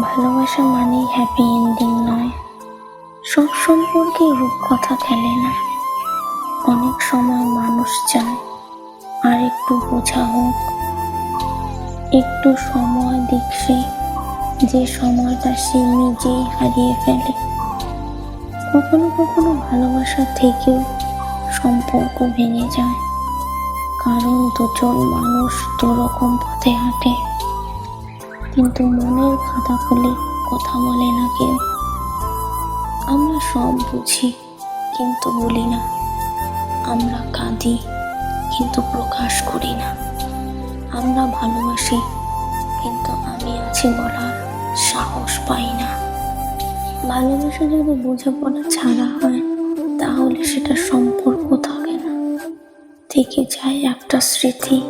ভালোবাসা মানেই happy ending নয়। সব সম্পর্কে রূপকথা খেলে না। অনেক সময় মানুষ চায় আর একটু বোঝা হোক। একটু সময় সে যে সময়টা সে নিজেই হারিয়ে ফেলে। কখনো কখনো ভালোবাসা থেকেও সম্পর্ক ভেঙে যায়। কারণ দুজন মানুষ দুরকম পথে হাঁটে। কিন্তু মনের খাতা খুলে কথা বলে না কেউ। আমরা সব বুঝি, কিন্তু বলি না। আমরা কাঁদি, কিন্তু প্রকাশ করি না। আমরা ভালোবাসি, কিন্তু আমি আছি বলার সাহস পাই না। ভালোবাসা যদি বোঝাপড়া ছাড়া হয়, তাহলে সেটা সম্পর্ক থাকে না। থেকে যায় একটা স্মৃতি।